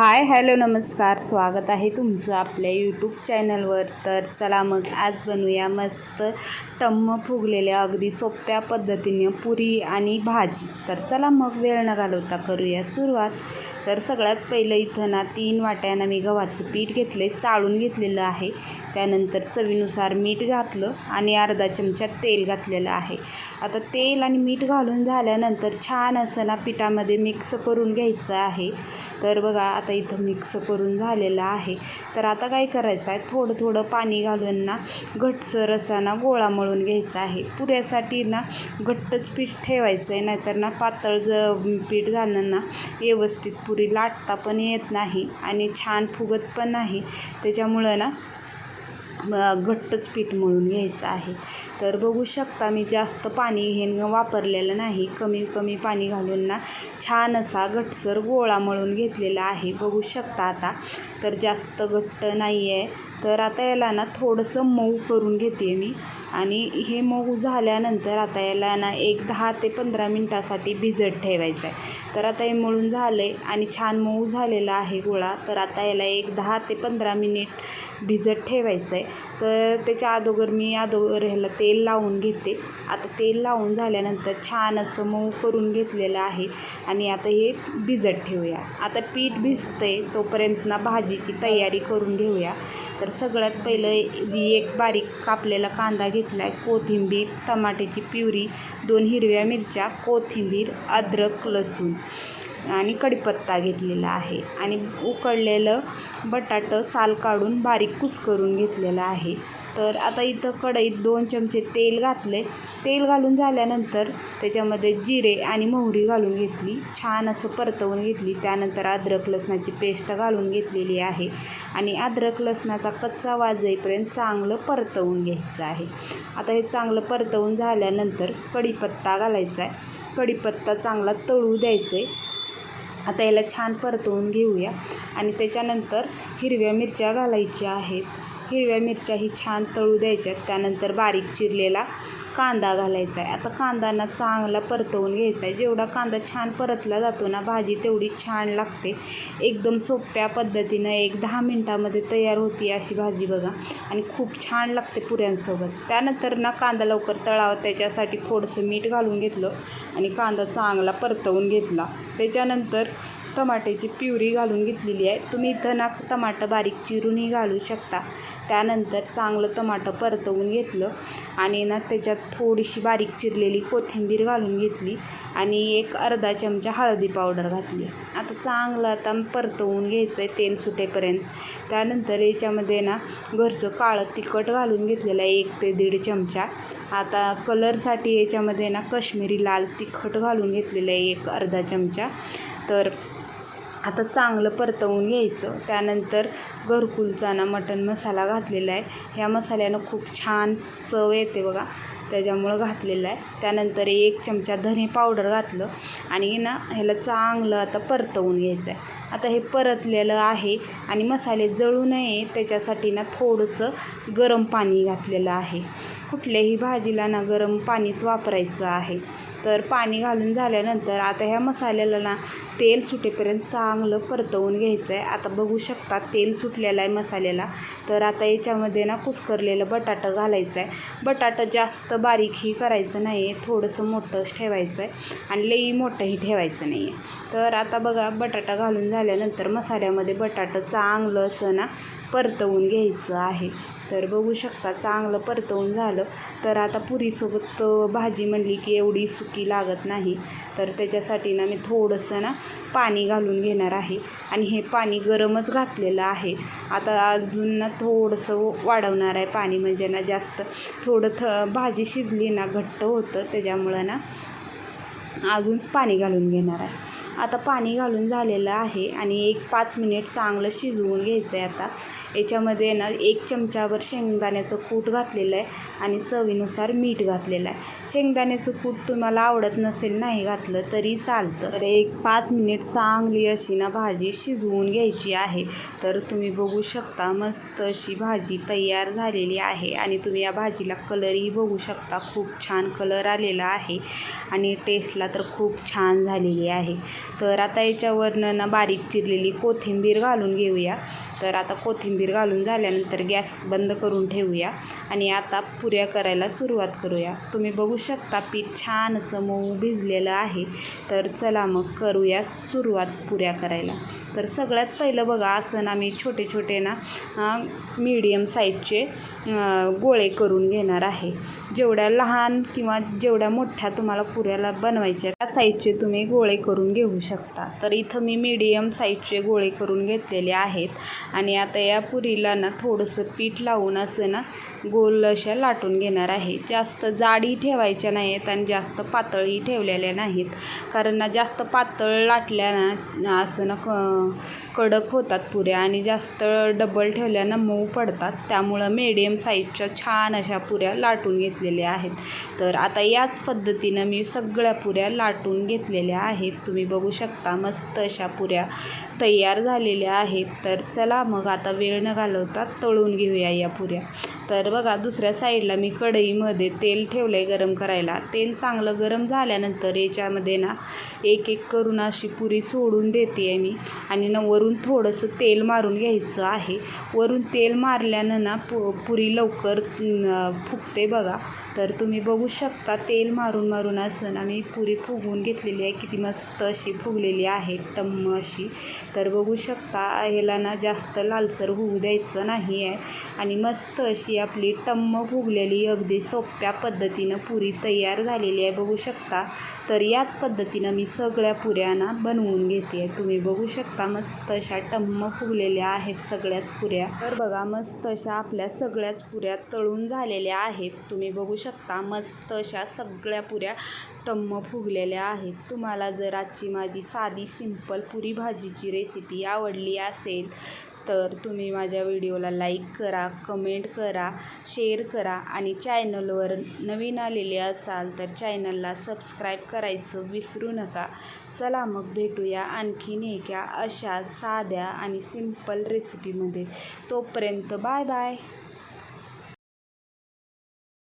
Hi hello नमस्कार. स्वागत आहे तुमचं आपल्या यूट्यूब चॅनलवर तर चला मग आज बनवूया मस्त टम्म फुगलेल्या अगदी सोप्या पद्धतीने पुरी आणि भाजी. तर चला मग वेळ न घालवता करूया सुरुवात. तर सगळ्यात पहिलं इथं ना तीन वाट्यानं मी गव्हाचं पीठ घेतले चाळून घेतलेलं आहे. त्यानंतर चवीनुसार मीठ घातलं आणि अर्धा चमचा तेल घातलेलं आहे. आता तेल आणि मीठ घालून झाल्यानंतर छान असं ना पिठामध्ये मिक्स करून घ्यायचं आहे. तर बघा आता आता इथं मिक्स करून झालेलं आहे. तर आता काय करायचं आहे थोडं थोडं पाणी घालून ना घट्टसर असा ना गोळा मळून घ्यायचा आहे. पुऱ्यासाठी ना घट्टच पीठ ठेवायचं आहे नाहीतर ना पातळ ज पीठ झालं ना व्यवस्थित पुरी लाटता पण येत नाही आणि छान फुगत पण नाही. त्याच्यामुळं ना घट्टच पीठ मळून घ्यायचं आहे. तर बघू शकता मी जास्त पाणी हे वापरलेलं नाही. कमी कमी पाणी घालून ना छान असा घटसर गोळा मळून घेतलेला आहे. बघू शकता आता. तर जास्त घट्ट नाही आहे तर आता याला ना थोडंसं मऊ करून घेते मी. आणि हे मऊ झाल्यानंतर आता याला ना एक दहा ते पंधरा मिनटासाठी भिजत ठेवायचं आहे. तर आता हे मळून झालं आहे आणि छान मऊ झालेला आहे गोळा. तर आता याला एक दहा ते पंधरा मिनिट भिजत ठेवायचं आहे. तर त्याच्या अगोदर मी अगोदर ह्याला तेल लावून घेते. आता तेल लावून झाल्यानंतर छान असं मऊ करून घेतलेलं आहे. आणि आता हे भिजत ठेवूया. आता पीठ भिजतंय तोपर्यंत ना भाजीची तयारी करून घेऊया. तर सगळ्यात पहिलं एक बारीक कापलेला कांदा घेतला आहे कोथिंबीर टमाट्याची प्युरी दोन हिरव्या मिरच्या कोथिंबीर अद्रक लसूण आणि कडीपत्ता घेतलेला आहे. आणि उकडलेलं बटाटं साल काढून बारीक कुस्करून घेतलेलं आहे. तर आता इथं कढईत दोन चमचे तेल घातले तेल घालून झाल्यानंतर त्याच्यामध्ये जिरे आणि मोहरी घालून घेतली. छान असं परतवून घेतली. त्यानंतर अद्रक लसणाची पेस्ट घालून घेतलेली आहे. आणि अद्रक लसणाचा कच्चा वाज येईपर्यंत चांगलं परतवून घ्यायचं आहे. आता हे चांगलं परतवून झाल्यानंतर कढीपत्ता घालायचा आहे. कढीपत्ता चांगला तळू द्यायचा आहे आता याला छान परतवून घेऊया. आणि त्याच्यानंतर हिरव्या मिरच्या घालायच्या आहेत. हिरव्या मिरच्या ही छान तळू द्यायच्यात. त्यानंतर बारीक चिरलेला कांदा घालायचा आहे आता कांदाना चांगला परतवून घ्यायचा आहे जेवढा कांदा छान परतला जातो ना भाजी तेवढी छान लागते. एकदम सोप्या पद्धतीनं एक दहा मिनटामध्ये तयार होती अशी भाजी बघा. आणि खूप छान लागते पुऱ्यांसोबत. त्यानंतर ना कांदा लवकर तळावा. त्याच्यासाठी थोडंसं मीठ घालून घेतलं आणि कांदा चांगला परतवून घेतला. त्याच्यानंतर टमाट्याची प्युरी घालून घेतलेली आहे. तुम्ही इथं ना टमाटं बारीक चिरूनही घालू शकता. त्यानंतर चांगलं टमाटं परतवून घेतलं आणि ना त्याच्यात थोडीशी बारीक चिरलेली कोथिंबीर घालून घेतली आणि एक अर्धा चमचा हळदी पावडर घातली. आता चांगलं आता परतवून घ्यायचं आहे तेल सुटेपर्यंत. त्यानंतर याच्यामध्ये ना घरचं काळं तिखट घालून घेतलेलं आहे एक ते दीड चमचा. आता कलरसाठी याच्यामध्ये ना कश्मीरी लाल तिखट घालून घेतलेलं आहे एक अर्धा चमचा. तर आता चांगलं परतवून घ्यायचं. त्यानंतर घरकुलचा ना मटण मसाला घातलेला आहे. ह्या मसाल्यानं खूप छान चव येते बघा. त्याच्यामुळं घातलेलं आहे. त्यानंतर एक चमचा धने पावडर घातलं आणि ना ह्याला चांगलं आता परतवून घ्यायचं आहे आता हे परतलेलं आहे आणि मसाले जळू नये त्याच्यासाठी ना थोडंसं गरम पाणी घातलेलं आहे. कुठल्याही भाजीला ना गरम पाणीच वापरायचं आहे. तर पाणी घालून झाल्यानंतर आता ह्या मसाल्याला ना तेल सुटेपर्यंत चांगलं परतवून घ्यायचं आहे आता बघू शकता तेल सुटलेलं आहे मसाल्याला. तर आता याच्यामध्ये ना कुस्करलेलं बटाटं घालायचं आहे बटाटं जास्त बारीकही करायचं नाही आहे थोडंसं मोठंच ठेवायचं आहे आणि लई मोठंही ठेवायचं नाही आहे तर आता बघा बटाटा घालून झाल्यानंतर मसाल्यामध्ये बटाटं चांगलं असं ना परतवून घ्यायचं आहे. तर बघू शकता चांगलं परतवून झालं. तर आता पुरीसोबत भाजी म्हणली की एवढी सुकी लागत नाही. तर त्याच्यासाठी ना मी थोडंसं ना पाणी घालून घेणार आहे. आणि हे पाणी गरमच घातलेलं आहे. आता अजून ना थोडंसं वाढवणार आहे पाणी. म्हणजे ना जास्त थोडं थ भाजी शिजली ना घट्ट होतं. त्याच्यामुळं ना अजून पाणी घालून घेणार आहे. आता पाणी घालून झालेलं आहे. आणि एक पाच मिनिट चांगलं शिजवून घ्यायचं आहे आता. याच्यामध्ये ना एक चमचाभर शेंगदाण्याचं कूट घातलेलं आहे आणि चवीनुसार मीठ घातलेलं आहे. शेंगदाण्याचं कूट तुम्हाला आवडत नसेल नाही घातलं तरी चालतं. तर एक पाच मिनिट चांगली अशी ना भाजी शिजवून घ्यायची आहे. तर तुम्ही बघू शकता मस्त अशी भाजी तयार झालेली आहे आणि तुम्ही या भाजीला कलरही बघू शकता. खूप छान कलर आलेला आहे आणि टेस्टला तर खूप छान झालेली आहे. तर आता याच्यावरनं ना बारीक चिरलेली कोथिंबीर घालून घेऊया. तर आता कोथिंबीर घालून झाल्यानंतर गॅस बंद करून ठेवूया आणि आता पुऱ्या करायला सुरुवात करूया. तुम्ही बघू शकता पीठ छान असं मऊ भिजलेलं आहे. तर चला मग करूया सुरुवात पुऱ्या करायला. तर सगळ्यात पहिलं बघा असं ना मी छोटे छोटे ना मीडियम साईजचे गोळे करून घेणार आहे. जेवढ्या लहान किंवा जेवढ्या मोठ्या तुम्हाला पुऱ्याला बनवायच्या त्या साईजचे तुम्ही गोळे करून घेऊ शकता. तर इथं मी मीडियम साईजचे गोळे करून घेतलेले आहेत. आणि आता या पुरीला ना थोडंसं पीठ लावून असं ना गोल अशा लाटून घेणार आहे. जास्त जाडी ठेवायच्या नाही आहेत आणि जास्त पातळी ठेवलेल्या नाहीत. कारण ना जास्त पातळ लाटल्या ना असं ना क कडक होतात पुऱ्या आणि जास्त डबल ठेवल्यानं मऊ पडतात. त्यामुळं मीडियम साईजच्या छान अशा पुऱ्या लाटून घेतलेल्या आहेत. तर आता याच पद्धतीनं मी सगळ्या पुऱ्या लाटून घेतलेल्या आहेत. तुम्ही बघू शकता मस्त अशा पुऱ्या तयार झालेल्या आहेत. तर चला मग आता वेळ न घालवता तळून घेऊया या पुऱ्या. तर बघा दुसऱ्या साईडला मी कढईमध्ये तेल ठेवलं आहे गरम करायला. तेल चांगलं गरम झाल्यानंतर याच्यामध्ये ना एक एक करून अशी पुरी सोडून देते आहे मी. आणि न वरून थोडंसं तेल मारून घ्यायचं आहे. वरून तेल मारल्यानं ना पु पुरी लवकर फुगते बघा. तर तुम्ही बघू शकता तेल मारून मारून असं ना मी पुरी फुगवून घेतलेली आहे. किती मस्त अशी फुगलेली आहे टम्म अशी. तर बघू शकता ह्याला ना जास्त लालसर होऊ द्यायचं नाही आहे आणि मस्त अशी आपली टम्म फुगलेली अगदी सोप्या पद्धतीनं पुरी तयार झालेली आहे. बघू शकता. तर याच पद्धतीनं मी सगळ्या पुऱ्यांना बनवून घेते आहे. तुम्ही बघू शकता मस्त अशा टम्म फुगलेल्या आहेत सगळ्याच पुऱ्या. तर बघा मस्त अशा आपल्या सगळ्याच पुऱ्या तळून झालेल्या आहेत. तुम्ही बघू शकता मस्त अशा सगळ्या पुऱ्या टम्म फुगलेल्या आहेत. तुम्हाला जर आजची माझी साधी सिंपल पुरी भाजीची रेसिपी आवडली असेल तर तुम्ही माझ्या व्हिडिओला लाईक करा कमेंट करा शेअर करा आणि चॅनलवर नवीन आलेले असाल तर चॅनलला सबस्क्राईब करायचं विसरू नका. चला मग भेटूया आणखीन एका अशा साध्या आणि सिंपल रेसिपीमध्ये तोपर्यंत बाय बाय.